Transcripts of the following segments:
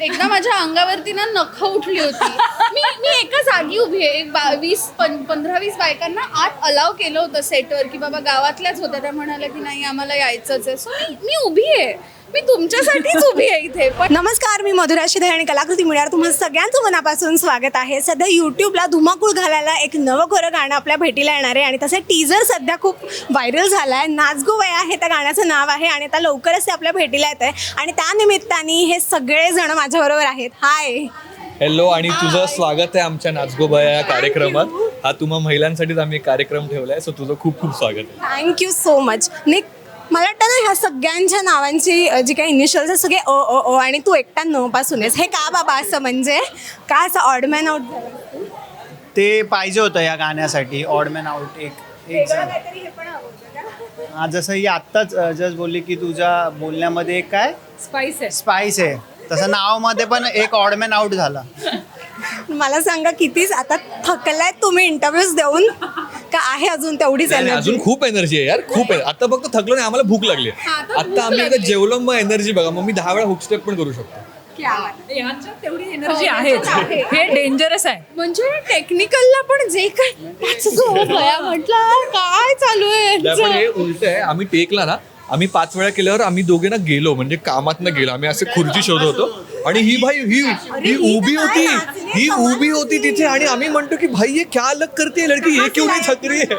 एकदा माझ्या अंगावरती ना नख उठली होती. मी मी एका जागी उभी आहे. एक बा- वीस पं पंधरा वीस बायकांना आत अलाव केलं होतं सेटवर की बाबा गावातल्याच होत्या. त्या म्हणाल्या की नाही आम्हाला यायचंच आहे. सो मी मी उभी आहे. मी तुमच्यासाठीच उभी आहे इथे पण नमस्कार मी मधुरा शिधे आणि कलाकृती मिळणार तुम्हाला सगळ्यांचं मनापासून स्वागत आहे. सध्या यूट्यूबला धुमाकूळ घालायला एक नवं खरं गाणं आपल्या भेटीला येणार आहे आणि तसे टीजर सध्या खूप व्हायरल झाला आहे. नाचगो वया हे त्या गाण्याचं नाव आहे आणि आता लवकरच ते आपल्या भेटीला येत आहे आणि त्या निमित्ताने हे सगळे जण माझ्याबरोबर आहेत. हाय हॅलो आणि तुझं स्वागत आहे आमच्या नाचगोबा या कार्यक्रमात. हा तुम्हा महिलांसाठीच आम्ही एक कार्यक्रम ठेवलाय सो तुझं खूप खूप स्वागत आहे. थँक्यू सो मच निक मला वाटतं ना ह्या सगळ्यांच्या नावांची अ, जी काही इनिशियल्स आहेत सगळे अ अ अ आणि तू एकटा न पासून आहेस हे का बाबा असं म्हणजे? का असं ऑडमॅन आउट झालं? ते पाहिजे होतं या गाण्यासाठी ऑडमॅन आउट एक एक जण. हा जसं ही आत्ताच जस्ट बोलली की तुझ्या बोलण्यामध्ये एक काय? स्पाइस आहे. स्पाइस आहे. तसं नावामध्ये पण एक ऑडमॅन आउट झाला. मला सांगा कितीच आता थकलाय तुम्ही इंटरव्ह्यूज देऊन? का आहे अजून तेवढीच नाही, नाही, एनर्जी अजून खूप एनर्जी आहे यार खूप आहे. आता फक्त थकलो नाही आम्हाला भूक लागली हा, आता भूक आता आम्ही एकदा लागली. जेवलो मग एनर्जी बघा मग मी दहा वेळा हुक स्टेप पण करू शकतो. यांच्यात तेवढी एनर्जी आहे. हे डेंजरस आहे. म्हणजे टेक्निकलला पण जे काय म्हटलं काय चालू आहे नाही, पण हे यांचं? उलट आहे आम्ही टेकला ना आम्ही पाच वेळा केल्यावर आम्ही दोघे ना गेलो म्हणजे कामात ना गेलो. आम्ही असे खुर्ची शोधत होतो. आणि ही भाई ही ही उभी होती ही उभी होती तिथे आणि आम्ही म्हणतो की भाई ये क्या अलग करते है लड़की? ये क्यों नहीं थक रही है?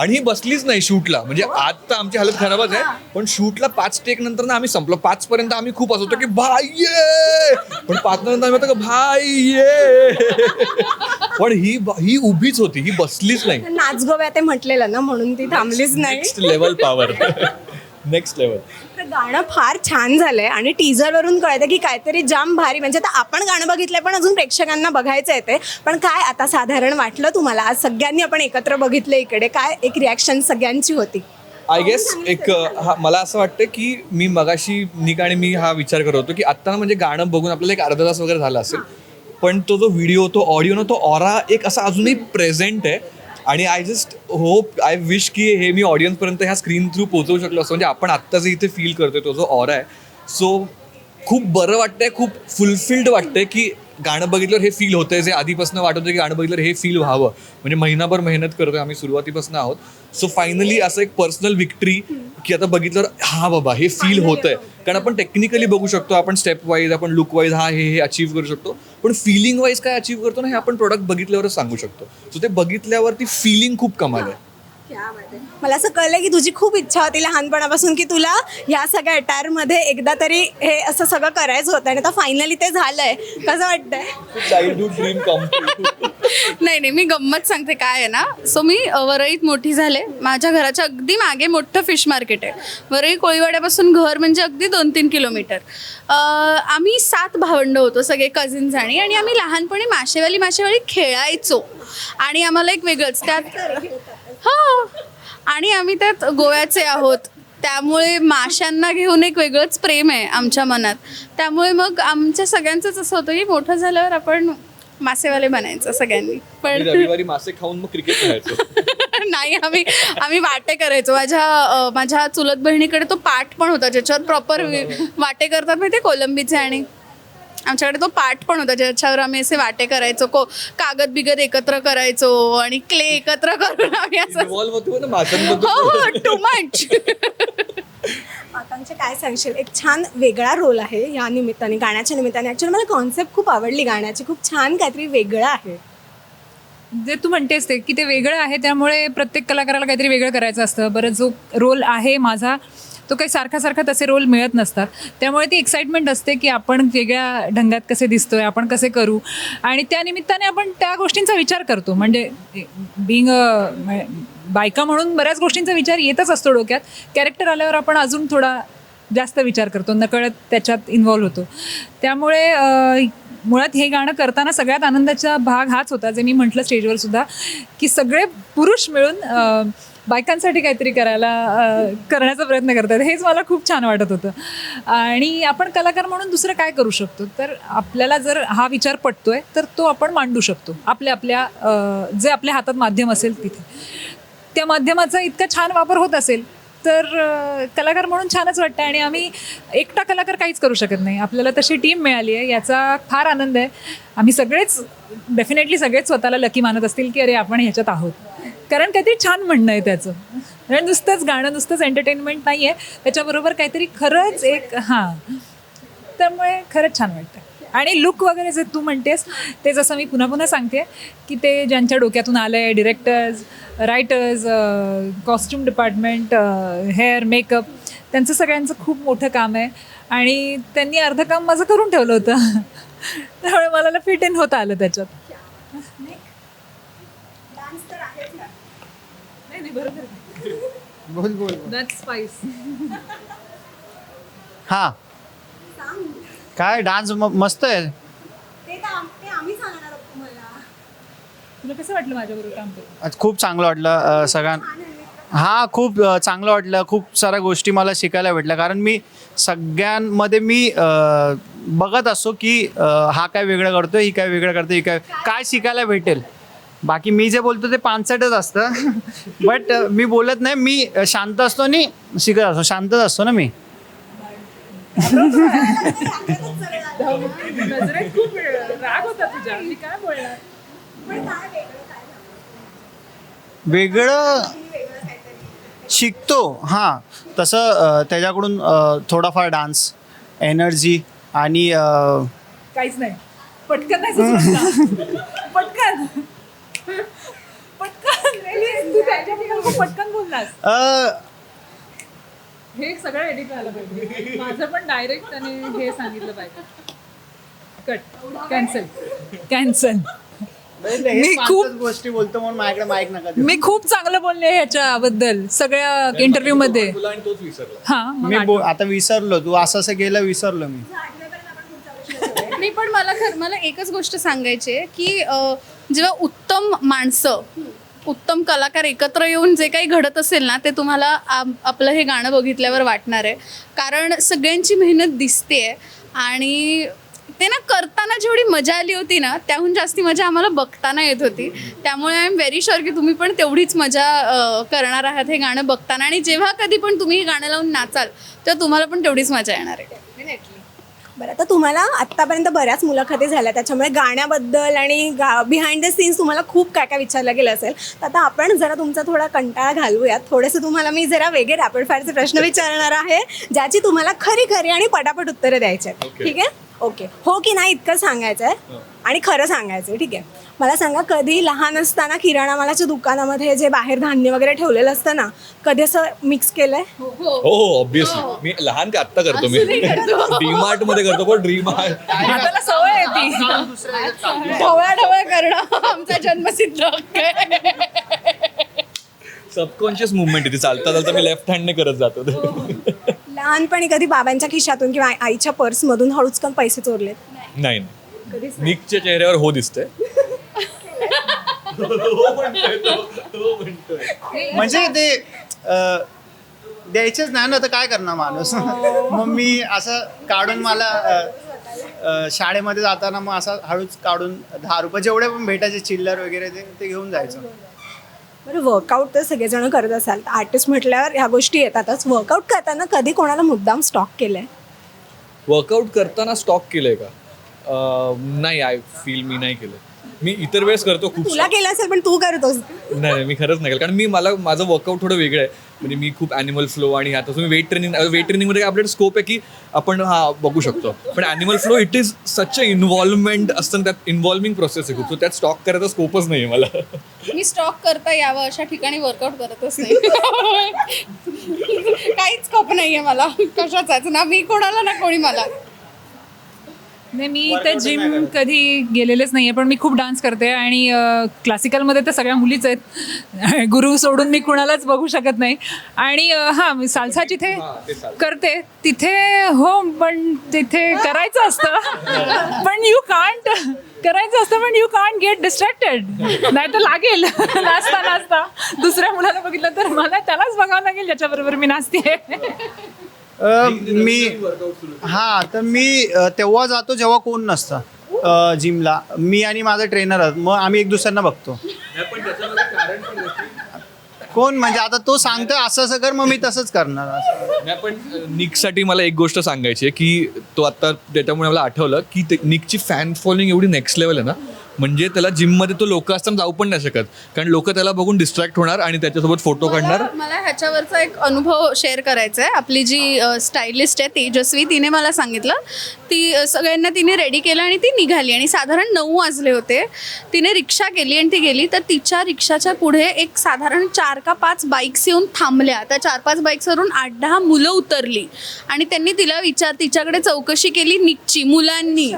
आणि ही बसलीच नाही शूटला. म्हणजे आज तर आमची हालत खराबच आहे. पण शूटला पाच टेक नंतर ना आम्ही संपलो. पाच पर्यंत आम्ही खूप असं होतो की भाई ये! पण पाच नंतर आम्ही होतो की भाई ये! पण ही ही उभीच होती. ही बसलीच नाही. नाचगोव्या ते म्हटलेलं ना म्हणून ती थांबलीच नाही. Next level power next level तर गाणं फार छान झालंय आणि टीजर वरून कळतं की काहीतरी जाम भारी. म्हणजे आता आपण गाणं बघितलंय पण अजून प्रेक्षकांना बघायचं येते पण काय आता साधारण वाटलं तुम्हाला? आज सगळ्यांनी आपण एकत्र बघितलं इकडे. काय एक रिॲक्शन सगळ्यांची होती? आय गेस एक हा मला असं वाटतं की मी मगाशी निक आणि मी हा विचार करत होतो की आत्ता म्हणजे गाणं बघून आपल्याला एक अर्धा तास वगैरे झाला असेल. पण तो जो व्हिडिओ तो ऑडिओ ना तो ऑरा एक असा अजूनही प्रेझेंट आहे. आणि I just hope I wish की हे मी ऑडियन्सपर्यंत ह्या स्क्रीन थ्रू पोहोचवू शकलो असं म्हणजे आपण आत्ता जे इथे फील करतोय तो जो ऑरा आहे. सो खूप बरं वाटतंय खूप फुलफिल्ड वाटतंय की गाणं बघितल्यावर हे फील होतंय. जे आधीपासून वाटत होतं की गाणं बघितल्यावर हे फील व्हावं. म्हणजे महिनाभर मेहनत करतोय आम्ही सुरुवातीपासून आहोत. सो फायनली असं एक पर्सनल विक्ट्री की आता बघितल्यावर हा बाबा हे फील होतंय. कारण आपण टेक्निकली बघू शकतो आपण स्टेप वाईज आपण लुक वाईज हा हे हे अचीव्ह करू शकतो. पण फिलिंग वाईज काय अचीव्ह करतो ना हे आपण प्रोडक्ट बघितल्यावरच सांगू शकतो. सो ते बघितल्यावर ती फिलिंग खूप कमाल आहे. मला असं कळलं की तुझी खूप इच्छा होती लहानपणापासून की तुला ह्या सगळ्या अटायरमध्ये एकदा तरी हे असं सगळं करायचं होतं आणि आता फायनली ते झालंय. कसं वाटतंय? चाइल्डहुड ड्रीम कम नाही नाही मी गंमत सांगते काय आहे ना? सो मी अ, वरळीत मोठी झाले. माझ्या घराच्या अगदी मागे मोठं फिश मार्केट आहे. वरळी कोळीवाड्यापासून घर म्हणजे अगदी दोन तीन किलोमीटर. अ, आम्ही सात भावंड होतो सगळे कझिन्स आणि आणि आम्ही लहानपणी माशेवाली माशेवाली खेळायचो. आणि आम्हाला एक वेगळंच त्यात आणि आम्ही त्यात गोव्याचे आहोत. त्यामुळे माशांना घेऊन एक वेगळंच प्रेम आहे आमच्या मनात. त्यामुळे मग आमच्या सगळ्यांचंच असं होतं की मोठं झाल्यावर आपण मासेवाले बनायचं सगळ्यांनी. पण रविवारी मासे खाऊन मग क्रिकेट खेळायचो. नाही आम्ही आम्ही वाटे करायचो. माझ्या माझ्या चुलत बहिणीकडे तो पाठ पण होता ज्याच्यावर प्रॉपर वाटे करतात माहिती कोलंबीचे आणि आमच्याकडे तो पाठ पण होता ज्याच्यावर आम्ही असे वाटे करायचो को कागद बिगद एकत्र करायचो आणि क्ले एकत्र करून आम्ही असं इन्व्हॉल्व होतो ना हो हो टू मच आकांक्षा काय सांगशील? एक छान वेगळा रोल आहे या निमित्ताने गाण्याच्या निमित्ताने. ॲक्च्युली मला कॉन्सेप्ट खूप आवडली गाण्याची. खूप छान काहीतरी वेगळं आहे. जे तू म्हणतेस ते की ते वेगळं आहे त्यामुळे प्रत्येक कलाकाराला काहीतरी वेगळं करायचं असतं. बरं जो रोल आहे माझा तो काही सारखा सारखा तसे रोल मिळत नसतात. त्यामुळे ती एक्साइटमेंट असते की आपण वेगळ्या ढंगात कसे दिसतोय आपण कसे करू? आणि त्या निमित्ताने आपण त्या गोष्टींचा विचार करतो. म्हणजे बिंग बायका म्हणून बऱ्याच गोष्टींचा विचार येतच असतो डोक्यात. कॅरेक्टर आल्यावर आपण अजून थोडा जास्त विचार करतो. नकळत त्याच्यात इन्व्हॉल्व होतो. त्यामुळे मुळात हे गाणं करताना सगळ्यात आनंदाचा भाग हाच होता. जे मी म्हटलं स्टेजवर सुद्धा की सगळे पुरुष मिळून बायकांसाठी काहीतरी करायला करण्याचा प्रयत्न करतात. हेच मला खूप छान वाटत होतं. आणि आपण कलाकार म्हणून दुसरं काय करू शकतो? तर आपल्याला जर हा विचार पटतोय तर तो आपण मांडू शकतो. आपल्या आपल्या जे आपल्या हातात माध्यम असेल तिथे. त्या माध्यमाचा इतका छान वापर होत असेल तर कलाकार म्हणून छानच वाटतं आणि आम्ही एकटा कलाकार काहीच करू शकत नाही. आपल्याला तशी टीम मिळाली आहे. याचा फार आनंद आहे. आम्ही सगळेच डेफिनेटली सगळेच स्वतःला लकी मानत असतील की अरे आपण ह्याच्यात आहोत. कारण काहीतरी छान म्हणणं आहे त्याचं. कारण नुसतंच गाणं नुसतंच एंटरटेनमेंट नाही आहे त्याच्याबरोबर काहीतरी खरंच एक हां. त्यामुळे खरंच छान वाटतं आणि लुक वगैरे जे तू म्हणतेस ते जसं मी पुन्हा पुन्हा सांगते की ते ज्यांच्या डोक्यातून आलं आहे directors writers costume department hair makeup त्यांचं सगळ्यांचं खूप मोठं काम आहे. आणि त्यांनी अर्धं काम माझं करून ठेवलं होतं. त्यामुळे मला फिट इन होता आलं त्याच्यात. नाही नाही बरोबर बोल बोल. स्पाइस हा. काय डान्स मस्त आहे? ते तर आम- ते आम्ही सांगणार आहोत तुम्हाला. तुला कसं वाटलं माझ्याबरोबर काम करून? आज खूप चांगलं वाटलं सगळ्यां हा खूप चांगलं वाटलं. खूप साऱ्या गोष्टी मला शिकायला भेटल्या. कारण मी सगळ्यांमध्ये मी अ, बघत असतो की अ, हा काय वेगळं करतो ही काय वेगळं करतो ही काय काय शिकायला भेटेल? बाकी मी जे बोलतो ते पानसटच असतं. बट मी बोलत नाही मी शांत असतो आणि शिकत असतो. शांतच असतो ना मी. नजरेत खूप राग होता तुझ्या मी काय बोलणार वेगळं शिकतो हां. तसं त्याच्याकडून थोडाफार डान्स एनर्जी आणि काहीच नाही. पटकन नाही. पटकन. Really, तू त्याच्याबद्दल पटकन बोललास. अ, हे सगळं एडिट व्हायला पाहिजे. माझं पण डायरेक्ट त्याने हे सांगितलं पाहिजे. कट कॅन्सल कॅन्सल मी खूप गोष्टी बोलतो म्हणून माझ्याकडे माईक नका देऊ. मी खूप चांगलं बोलले ह्याच्याबद्दल सगळ्या इंटरव्ह्यू मध्ये तुला आणि तोच विसरला. हा मग मी बो- आता विसरलो तू असं असं गेलं विसरलो मी. नाही पण मला खर मला एकच गोष्ट सांगायची आहे की अ, जेव्हा उत्तम माणसं उत्तम कलाकार एकत्र येऊन जे काही घडत असेल ना ते तुम्हाला आपलं हे गाणं बघितल्यावर वाटणार आहे. कारण सगळ्यांची मेहनत दिसते आणि ते ना करताना जेवढी मजा आली होती ना त्याहून जास्ती मजा आम्हाला बघताना येत होती. त्यामुळे आय एम व्हेरी शुअर की तुम्ही पण तेवढीच मजा करणार आहात हे गाणं बघताना. आणि जेव्हा कधी पण तुम्ही हे गाणं लावून नाचाल तेव्हा तुम्हाला पण तेवढीच मजा येणार आहे. बरं आता तुम्हाला आत्तापर्यंत बऱ्याच मुलाखती झाल्या त्याच्यामुळे गाण्याबद्दल आणि गा बिहाइंड द सीन्स तुम्हाला खूप काय काय विचारलं गेलं असेल तर आता आपण जरा तुमचा थोडा कंटाळा घालूयात. थोडेसे तुम्हाला मी जरा वेगळे रॅपिड फायरचे प्रश्न विचारणार आहे ज्याची तुम्हाला खरी खरी आणि पटापट उत्तरं द्यायची आहेत. Okay. ठीक आहे? ओके हो की नाही इतकं सांगायचं आहे आणि खरं सांगायचं आहे ठीक आहे? मला सांगा कधी लहान असताना किराणा मालाच्या दुकानामध्ये जे बाहेर धान्य वगैरे ठेवलेलं असतं ना कधी असं मिक्स केलंय? हो हो. ऑब्विसली मी लहान ते आत्ता करतो मी? डीमार्टमध्ये करतो पण डीमार्ट आता सवय आहे ती. ढवळा ढवळ करणं आमचा जन्मसिद्ध हक्क आहे. सबकॉन्शियस मुवमेंट आहे ती. चालता चालता मी लेफ्ट हँडने करत जातो. लहानपणी कधी बाबांच्या खिशातून किंवा आई- आईच्या पर्समधून हळूचकन पैसे चोरलेत? नाही नाही. निकच्या चेहऱ्यावर हो दिसतंय. म्हणजे ते अ, द्यायचेच नाही ना तर काय करणार माणूस? मग मी असं काढून मला अ, अ, शाळेमध्ये जाताना मग असं हळूच काढून दहा रुपये जेवढे पण भेटायचे चिल्लर वगैरे ते ते घेऊन जायचं. बरं वर्कआउट तर सगळेजण करत असाल. तर आर्टिस्ट म्हटल्यावर ह्या गोष्टी येतातच. वर्कआउट करताना कधी कोणाला मुद्दाम स्टॉक केलंय? वर्कआउट करताना स्टॉक केलंय का? अं, नाही आय फील मी नाही केलं मी इतर वेळेस करतो खूप तुला केलं असेल पण तू करतोस. नाही नाही मी खरंच नाही केलं कारण मी मला माझं वर्कआउट थोडं वेगळं आहे. म्हणजे मी खूप ॲनिमल फ्लो आणि आता तुम्ही वेट ट्रेनिंग वेट ट्रेनिंगमध्ये आपल्याकडे स्कोप आहे की आपण हा बघू शकतो. पण animal flow it is such a involvement असतं. त्यात इन्व्हॉल्विंग प्रोसेस आहे खूप. सो त्यात स्टॉक करायचा स्कोपच नाही आहे मला. मी स्टॉक करता यावं अशा ठिकाणी वर्कआउट करतच नाही. काहीच स्कोप नाहीये मला. कशाचाच. ना मी कोणाला ना कोणी मला. नाही मी तर जिम कधी गेलेलेच नाहीये पण मी खूप डान्स करते आणि क्लासिकलमध्ये तर सगळ्या मुलीच आहेत. गुरु सोडून मी कुणालाच बघू शकत नाही. आणि हा मी सालसा जिथे करते तिथे हो पण तिथे करायचं असतं. पण यू कांट करायचं असतं पण यू कांट गेट डिस्ट्रॅक्टेड नाही तर लागेल. नाचता नाचता. दुसऱ्या मुलाला बघितलं तर मला त्यालाच बघावं लागेल ज्याच्याबरोबर मी नाचते मी हां तर मी तेव्हा जातो जेव्हा कोण नसतं जिमला. मी आणि माझा ट्रेनर मग आम्ही एक दुसऱ्यांना बघतो. कोण? म्हणजे आता तो सांगतोय असं असं कर मग मी तसंच करणार. पण निकसाठी मला एक गोष्ट सांगायची आहे की तो आता त्याच्यामुळे मला आठवलं की ते निकची फॅन फॉलोइंग एवढी नेक्स्ट लेवल आहे ना. म्हणजे त्याला जिममध्ये तो लोक असताना जाऊ पण नाही शकत. कारण लोक त्याला बघून डिस्ट्रॅक्ट होणार आणि त्याच्यासोबत फोटो काढणार. मला मला ह्याच्यावरचा एक अनुभव शेअर करायचा आहे. आपली जी स्टायलिस्ट आहे तेजस्वी तिने मला सांगितलं. ती अ, सगळ्यांना तिने रेडी केलं आणि ती निघाली. आणि साधारण नऊ वाजले होते. तिने रिक्षा केली आणि ती गेली. तर तिच्या रिक्षाच्या पुढे एक साधारण चार का पाच बाईक्स येऊन थांबल्या. त्या चार पाच बाईक्सवरून आठ दहा मुलं उतरली. आणि त्यांनी तिला विचार तिच्याकडे चौकशी केली निकची मुलांनी.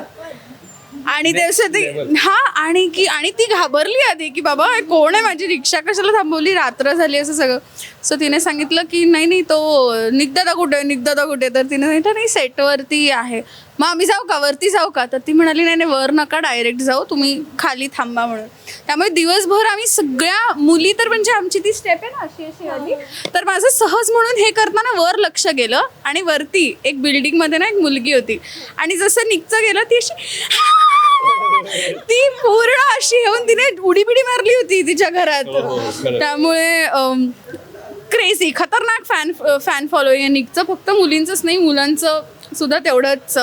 आणि ते असं ते हा आणि की आणि ती घाबरली आधी की बाबा कोण आहे माझी रिक्षा? कशाला थांबवली? रात्र झाली असं सगळं. सो तिने सांगितलं की नाही नाही तो निघदादा कुठे? निघदादा कुठे? आहे?" तर तिने सांगितलं नाही सेटवरती आहे. मग आम्ही जाऊ का? वरती जाऊ का? तर ती म्हणाली नाही नाही वर नका डायरेक्ट जाऊ. तुम्ही खाली थांबा म्हणून. त्यामुळे दिवसभर आम्ही सगळ्या मुली तर म्हणजे आमची ती स्टेप आहे ना अशी अशी आली. तर माझं सहज म्हणून हे करताना वर लक्ष गेलं आणि वरती एक बिल्डिंगमध्ये ना एक मुलगी होती. आणि जसं निघचं गेलं ती अशी ती पूर्ण अशी येऊन तिने उडी बिडी मारली होती तिच्या घरात. खरं. त्यामुळे क्रेझी खतरनाक फॅन फॅन फॉलोईंग आहे निकचं. फक्त मुलींचंच नाही मुलांचं सुद्धा तेवढंच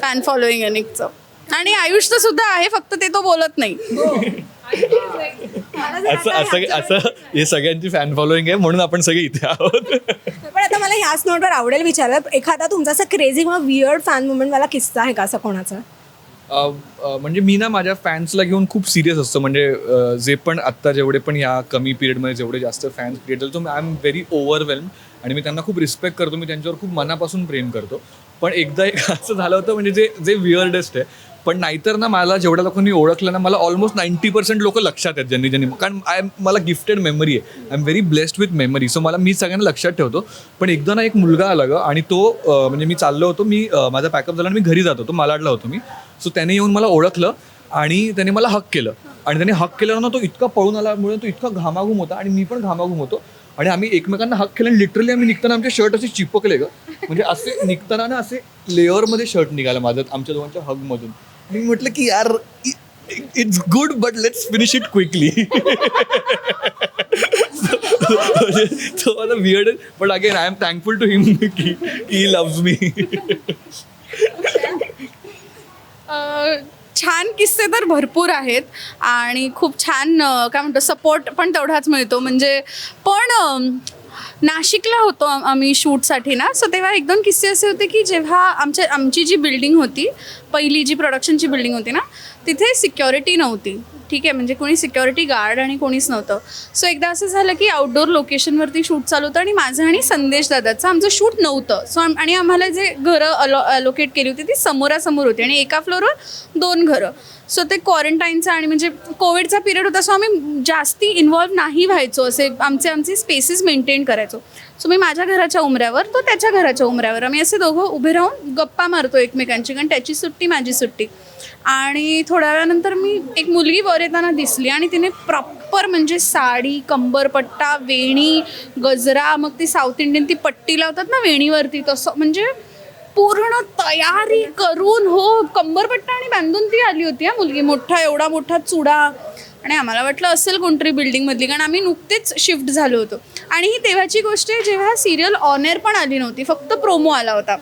फॅन फॉलोईंग आहे निकचं. आणि आयुषचं सुद्धा आहे फक्त ते तो बोलत नाही. असं असं असं हे सगळ्यांची फॅन फॉलोइंग आहे म्हणून आपण सगळे इथे आहोत. पण आता मला ह्याच नोटवर आवडेल विचारायला एखादा तुमचा असं क्रेझी किंवा वियर्ड फॅन मुमेंट मला किस्सा आहे का असं कोणाचा? म्हणजे मी ना माझ्या फॅन्सला घेऊन खूप सिरियस असतो. म्हणजे जे पण आत्ता जेवढे पण या कमी पिरियडमध्ये जेवढे जास्त फॅन्स क्रिएट झाले तो आय एम व्हेरी ओव्हरवेल्म आणि मी त्यांना खूप रिस्पेक्ट करतो. मी त्यांच्यावर खूप मनापासून प्रेम करतो. पण एकदा एक असं झालं होतं म्हणजे जे जे विअर्डेस्ट आहे पण नाहीतर ना मला जेवढ्या लोकांनी ओळखलं ना मला ऑलमोस्ट नाईन्टी पर्सेंट लोक लक्षात आहेत ज्यांनी ज्यांनी कारण आय मला गिफ्टेड मेमरी आहे. I am very blessed with memory so मला मी सगळ्यांना लक्षात ठेवतो. पण एकदा ना एक मुलगा आला ग आणि तो म्हणजे मी चाललो होतो मी माझा पॅकअप झाला आणि मी घरी जात होतो मालाडला होतो मी. सो त्याने येऊन मला ओळखलं आणि त्याने मला हक केलं. आणि त्याने हक केलं ना तो इतका पळून आल्यामुळे तो इतका घामाघूम होता आणि मी पण घामाघूम होतो. आणि आम्ही एकमेकांना हक केलं आणि लिटरली आम्ही निघताना आमचे शर्ट असे चिपकले ग. म्हणजे असे निघताना ना असे लेअरमध्ये शर्ट निघालं माझं आमच्या दोघांच्या हगमधून मी म्हटलं की यार it's good but let's finish it quickly तो मला but again I am thankful to him की ही लव्ज मी छान किस्से तर भरपूर आहेत आणि खूप छान काय म्हणतो सपोर्ट पण तेवढाच मिळतो. म्हणजे पण नाशिकला होतो आम्ही शूटसाठी ना सो तेव्हा एक दोन किस्से असे होते की जेव्हा आमच्या आमची जी बिल्डिंग होती पहिली जी प्रोडक्शनची बिल्डिंग होती ना तिथे सिक्युरिटी नव्हती. ठीक आहे म्हणजे कोणी सिक्युरिटी गार्ड आणि कोणीच नव्हतं. सो एकदा असं झालं की आउटडोर लोकेशनवरती शूट चालू होतं आणि माझं आणि संदेश दादाचं आमचं शूट नव्हतं. सो आणि आम्हाला जे घरं अलो अलोकेट केली होती ती समोरासमोर होती आणि एका फ्लोअरवर दोन घरं. सो ते क्वारंटाईनचा आणि म्हणजे कोविडचा पिरियड होता सो आम्ही जास्ती इन्व्हॉल्व नाही व्हायचो. असे आमचे आमचे स्पेसेस मेंटेन करायचो. सो मी माझ्या घराच्या उमऱ्यावर तो त्याच्या घराच्या उमऱ्यावर. आम्ही असे दोघं उभे राहून गप्पा मारतो एकमेकांची कारण त्याची सुट्टी माझी सुट्टी. आणि थोड्या वेळानंतर मी एक मुलगी वर येताना दिसली आणि तिने प्रॉपर म्हणजे साडी कंबरपट्टा वेणी गजरा मग ती साऊथ इंडियन ती पट्टी लावतात ना वेणीवरती तसं म्हणजे पूर्ण तयारी करून हो कंबरपट्टा आणि बांधून ती आली होती हा मुलगी. मोठा एवढा मोठा चुडा. आणि आम्हाला वाटलं असेल कोणतरी बिल्डिंगमधली कारण आम्ही नुकतेच शिफ्ट झालो होतो. आणि ही तेव्हाची गोष्ट आहे जेव्हा सिरियल ऑनेर पण आली नव्हती फक्त प्रोमो आला होता.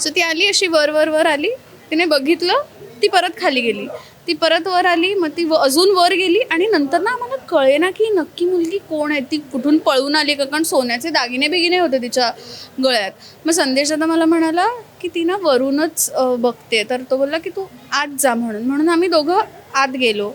सो ती आली अशी वर वर वर आली. तिने बघितलं ती परत खाली गेली. ती परत वर आली मग ती व- अजून वर गेली आणि नंतर ना आम्हाला कळे ना की नक्की मुलगी कोण आहे? ती कुठून पळून आली का कारण सोन्याचे दागिने बिगिने होते तिच्या गळ्यात. मग संदेश आता मला म्हणाला की ती ना वरूनच बघते. तर तो बोलला की तू आत जा म्हणून. म्हणून आम्ही दोघं आत गेलो.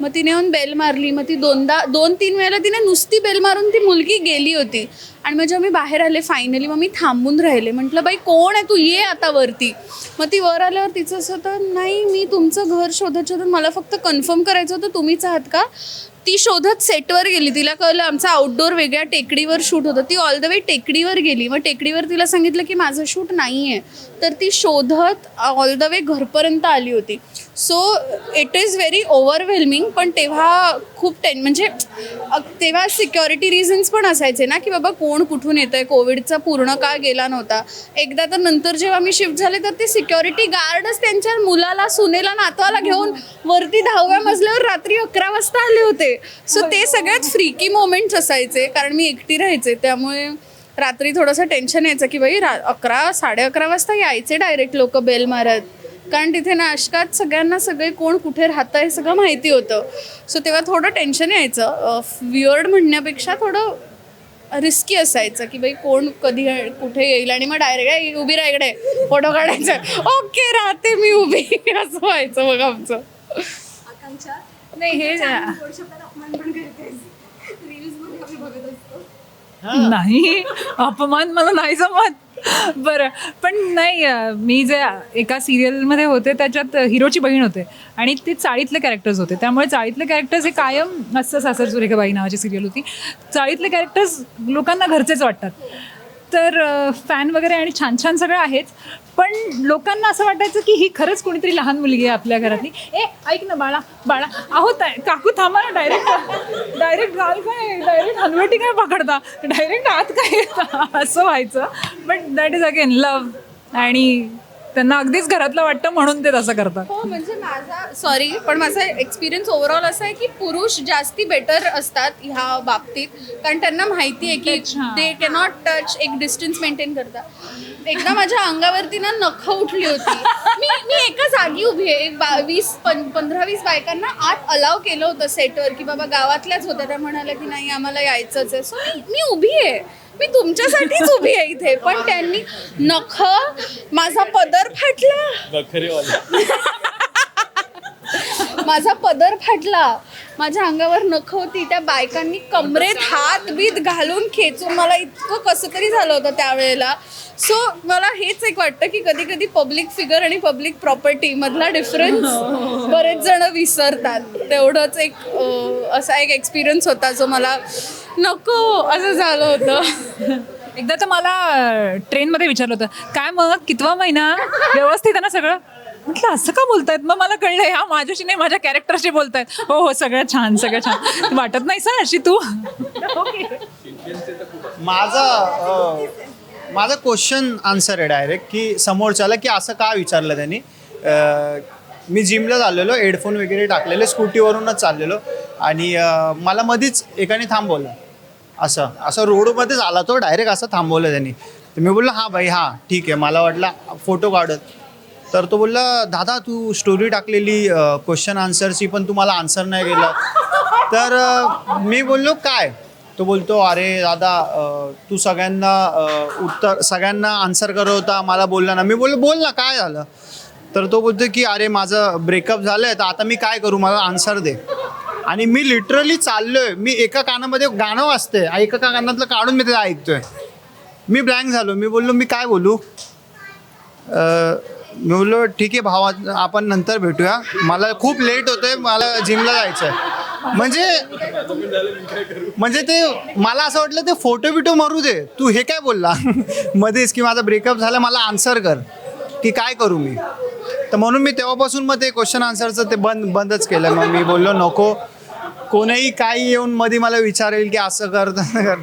मग तिने येऊन बेल मारली. मग ती दोनदा दोन तीन वेळेला तिने नुसती बेल मारून ती मुलगी गेली होती. आणि मग जेव्हा मी बाहेर आले फायनली मग मी थांबून राहिले. म्हटलं बाई कोण आहे तू? ये आता वरती. मग ती वर आल्यावर तिचं असं होतं नाही मी तुमचं घर शोधत शोधत मला फक्त कन्फर्म करायचं होतं तुम्हीच आहात का? ती शोधत सेटवर गेली. तिला कळलं आमचा आउटडोर वेगळ्या टेकडीवर शूट होतं. ती ऑल द वे टेकडीवर गेली. मग टेकडीवर तिला सांगितलं की माझं शूट नाही आहे तर ती शोधत ऑल द वे घरपर्यंत आली होती. So it is very overwhelming पण तेव्हा खूप टेन म्हणजे तेव्हा सिक्युरिटी रिझन्स पण असायचे ना की बाबा कोण कोण कुठून येत आहे कोविडचा पूर्ण काळ गेला नव्हता. एकदा तर नंतर जेव्हा मी शिफ्ट झाले तर ते सिक्युरिटी गार्डच त्यांच्या मुलाला सुनेला नातवाला घेऊन वरती दहाव्या मजल्यावर रात्री अकरा वाजता आले होते. सो ते सगळ्यात फ्रीकी मोमेंट्स असायचे कारण मी एकटी राहायचे. त्यामुळे रात्री थोडंसं टेन्शन यायचं की बाई रा अकरा साडे अकरा वाजता यायचे डायरेक्ट लोक बेल मारत. कारण तिथे नाशकात सगळ्यांना सगळे कोण कुठे राहतं हे सगळं माहिती होतं. सो तेव्हा थोडं टेन्शन यायचं. विअर्ड म्हणण्यापेक्षा थोडं रिस्की असायचं की बाई कोण कधी कुठे येईल? आणि मग डायरेक्ट उभी राहा इकडे फोटो काढायचं. ओके राहते मी उभी. असं व्हायचं मग आमचं. आकांक्षा नाही हे नाही अपमान मला नाही जमत. बरं. पण नाही मी जे एका सिरियलमध्ये होते त्याच्यात हिरोची बहीण होते आणि ते चाळीतले कॅरेक्टर्स होते. त्यामुळे चाळीतले कॅरेक्टर्स हे कायम असतं सासर सुरेखाबाई नावाची सिरियल होती. चाळीतले कॅरेक्टर्स लोकांना घरचेच वाटतात. तर फॅन वगैरे आणि छान छान सगळं आहेच. पण लोकांना असं वाटायचं की ही खरंच कोणीतरी लहान मुलगी आहे आपल्या घरातली. ए ऐक ना बाळा बाळा. अहो ताई- काकू थांबा ना डायरेक्ट डायरेक्ट गाल काय डायरेक्ट हनवटी काय पकडता? डायरेक्ट आत काय असं व्हायचं. But that is again love आणि त्यांना अगदीच घरातलं वाटतं म्हणून ते तसं करतात. हो म्हणजे माझा सॉरी पण माझा एक्सपिरियन्स ओव्हरऑल असा आहे की पुरुष जास्ती बेटर असतात ह्या बाबतीत. कारण त्यांना माहिती आहे की. दे कॅनॉट टच एक डिस्टन्स मेंटेन करतात. एकदा माझ्या अंगावरती ना नख उठली होती. मी मी एका जागी उभी आहे. एक बा वीस पं पंधरा वीस बायकांना आत अलाव केलं होतं सेटवर की बाबा गावातल्याच होत्या. त्या म्हणाल्या की नाही आम्हाला यायचंच आहे. सो मी मी उभी आहे. मी तुमच्यासाठीच उभी आहे इथे पण त्यांनी नख माझा पदर फाटला. माझा पदर फाटला. माझ्या अंगावर नख होती. त्या बायकांनी कमरेत हात बीत घालून खेचून मला इतकं कसं तरी झालं होतं त्यावेळेला. सो मला हेच एक वाटतं की कधी कधी पब्लिक फिगर आणि पब्लिक प्रॉपर्टी मधला डिफरन्स बरेच जण विसरतात. तेवढंच एक असा एक एक्सपिरियन्स होता जो मला नको असं झालं होतं. एकदा तर मला ट्रेनमध्ये विचारलं होतं काय मग? कितवा महिना? व्यवस्थित आहे ना सगळं? म्हटलं असं का बोलतायत? मग मला कळलं हा माझ्याशी नाही माझ्या कॅरेक्टरशी बोलतायत. हो हो सगळं छान सगळं छान. वाटत नाही सर अशी तू? माझा माझा क्वेश्चन आन्सर आहे डायरेक्ट की समोरच्याला की असं का विचारलं त्यांनी? मी जिमला चाललेलो हेडफोन वगैरे टाकलेले स्कूटीवरूनच चाललेलो. आणि मला मधीच एकाने थांबवलं. असं असं रोडमध्येच आला तो डायरेक्ट असं थांबवलं त्यांनी. तर मी बोललो हां भाई हां ठीक आहे. मला वाटलं फोटो काढत. तर तो बोलला दादा तू स्टोरी टाकलेली क्वेश्चन आन्सरची पण तू मला आन्सर नाही केलं तर मी बोललो काय? तो बोलतो अरे दादा तू सगळ्यांना उत्तर सगळ्यांना आन्सर करत होता मला बोलला ना. मी बोललो बोल ना काय झालं? तर तो बोलतो की अरे माझं ब्रेकअप झालं आहे तर आता मी काय करू? मला आन्सर दे. आणि मी लिटरली चाललोय. मी एका कानामध्ये गाणं वाजते एका कानातलं काढून मी ते ऐकतोय. मी ब्लँक झालो. मी बोललो मी काय बोलू? मी बोललो ठीक आहे भावा आपण नंतर भेटूया. मला खूप लेट होतोय मला जिमला जायचं आहे म्हणजे म्हणजे ते मला असं वाटलं ते फोटो बिटो मारू दे. तू हे काय बोलला? मध्येच की माझा ब्रेकअप झाला मला आन्सर कर. की काय करू मी? तर म्हणून मी तेव्हापासून मग ते क्वेश्चन आन्सरचं ते बंद बंदच केलं. मग मी बोललो नको. कोणीही काही येऊन मध्ये मला विचारेल की असं कर कर.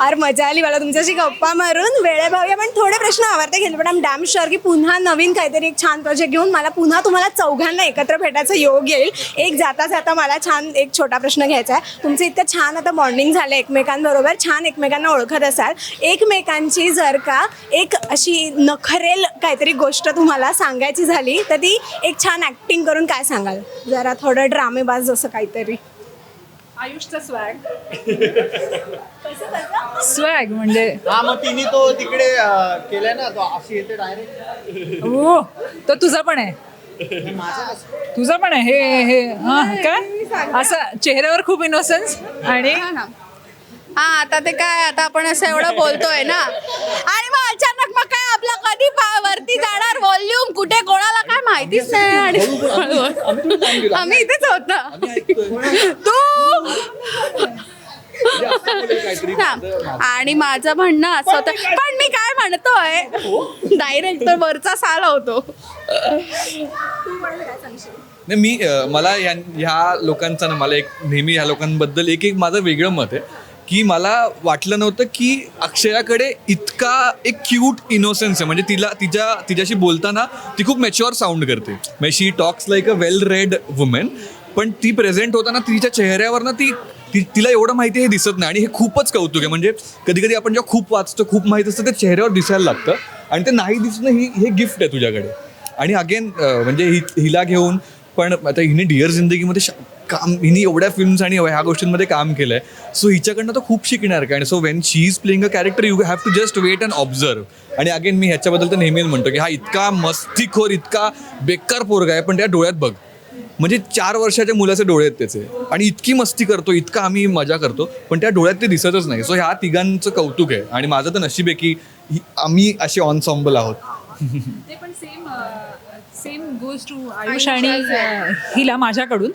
फार मजा आली. मला तुमच्याशी गप्पा मारून वेळेभावी आपण थोडे प्रश्न आवर्ते घेतले. पण आम डॅम शुअर की पुन्हा नवीन काहीतरी एक छान प्रोजेक्ट घेऊन मला पुन्हा तुम्हाला चौघांना एकत्र भेटायचं योग येईल. एक जाता जाता मला छान एक छोटा प्रश्न घ्यायचा आहे. तुमचं इतकं छान आता बॉन्डिंग झालं एकमेकांबरोबर छान एकमेकांना ओळखत असाल. एकमेकांची जर का एक अशी नखरेल काहीतरी गोष्ट तुम्हाला सांगायची झाली तर ती एक छान ॲक्टिंग करून काय सांगाल? जरा थोडं ड्रामेबाज असं काहीतरी. आयुषचा स्वॅग स्वॅग म्हणजे हा मग तिने तो तिकडे अं, केलाय ना तो अशी येते डायरेक्ट हो तो तुझा पण आहे. तुझा पण आहे हे हे हा काय असं चेहऱ्यावर खूप इनोसन्स आणि हा ना. हा आता ते काय आता आपण असं एवढं बोलतोय ना. आणि मग अचानक मग काय आपला कधी पा- वरती जाणार वॉल्यूम कुठे कोणाला काय माहितीच नाही आणि आम्ही इथेच होत ना. तू हा. आणि माझं म्हणणं असं होतं. पण मी काय म्हणतोय? डायरेक्ट तर वरचा साल होतो. नाही मी अ, मला या ह्या लोकांचा ना मला एक नेहमी ह्या लोकांबद्दल एक एक माझं वेगळं मत आहे की मला वाटलं नव्हतं की अक्षयाकडे इतका एक क्यूट इनोसेन्स आहे. म्हणजे तिला तिच्या तिच्याशी बोलताना ती खूप मॅच्युअर साऊंड करते. म्हणजे she talks like a well read women पण ती प्रेझेंट होताना तिच्या चेहऱ्यावरनं ती ती तिला एवढं माहिती हे दिसत नाही. आणि हे खूपच कौतुक आहे. म्हणजे कधी कधी आपण जेव्हा खूप वाचतो खूप माहीत असतं ते चेहऱ्यावर दिसायला लागतं. आणि ते नाही दिसणं ही हे गिफ्ट आहे तुझ्याकडे. आणि अगेन म्हणजे हि हिला घेऊन पण आता हिने डिअर जिंदगीमध्ये श- काम हिने एवढ्या फिल्म्स आणि ह्या गोष्टींमध्ये काम केलं आहे सो हिच्याकडनं तर खूप शिकणार काय so when she is playing a character you have to just wait and observe आणि अगेन मी ह्याच्याबद्दल तर नेहमीच म्हणतो की हा इतका मस्तीखोर इतका बेकार पोरगा आहे पण त्या डोळ्यात बघ. म्हणजे चार वर्षाच्या मुलाचे डोळे आहेत त्याचे. आणि इतकी मस्ती करतो इतका आम्ही मजा करतो पण त्या डोळ्यात ते दिसतच नाही. सो ह्या तिघांचं कौतुक आहे. आणि माझं तर नशीब आहे की आम्ही असे ऑनसॉम्बल आहोत. सेम गोज टू आयुष आणि हिला माझ्याकडून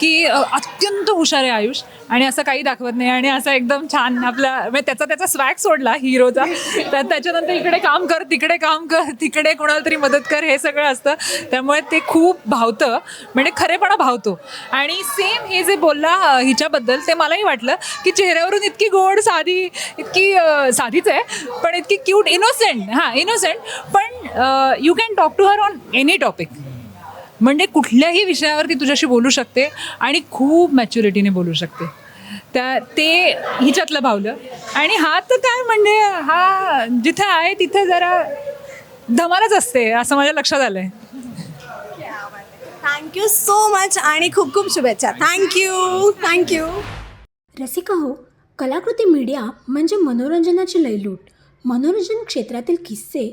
की अत्यंत हुशार आहे आयुष आणि असं काही दाखवत नाही आणि असं एकदम छान आपला म्हणजे त्याचा त्याचा स्वॅग सोडला हिरोचा. तर त्याच्यानंतर इकडे काम कर तिकडे काम कर तिकडे कोणाला तरी मदत कर हे सगळं असतं. त्यामुळे ते खूप भावतं म्हणजे खरेपणा भावतो. आणि सेम हे जे बोलला हिच्याबद्दल ते मलाही वाटलं की चेहऱ्यावरून इतकी गोड साधी इतकी साधीच आहे पण इतकी क्यूट इनोसेंट हां इनोसेंट पण you can talk to her on any topic म्हणजे कुठल्याही विषयावरती तुझ्याशी बोलू शकते आणि खूप मॅच्युरिटीने बोलू शकते. त्या ते हिच्यातलं भावलं. आणि हा तर काय म्हणजे हा जिथे आहे तिथे जरा धमालच असते असं माझ्या लक्षात आलं आहे थँक्यू सो मच आणि खूप खूप शुभेच्छा. थँक्यू थँक्यू रसिका हो कलाकृती मीडिया म्हणजे मनोरंजनाची लयलूट. मनोरंजन क्षेत्रातील किस्से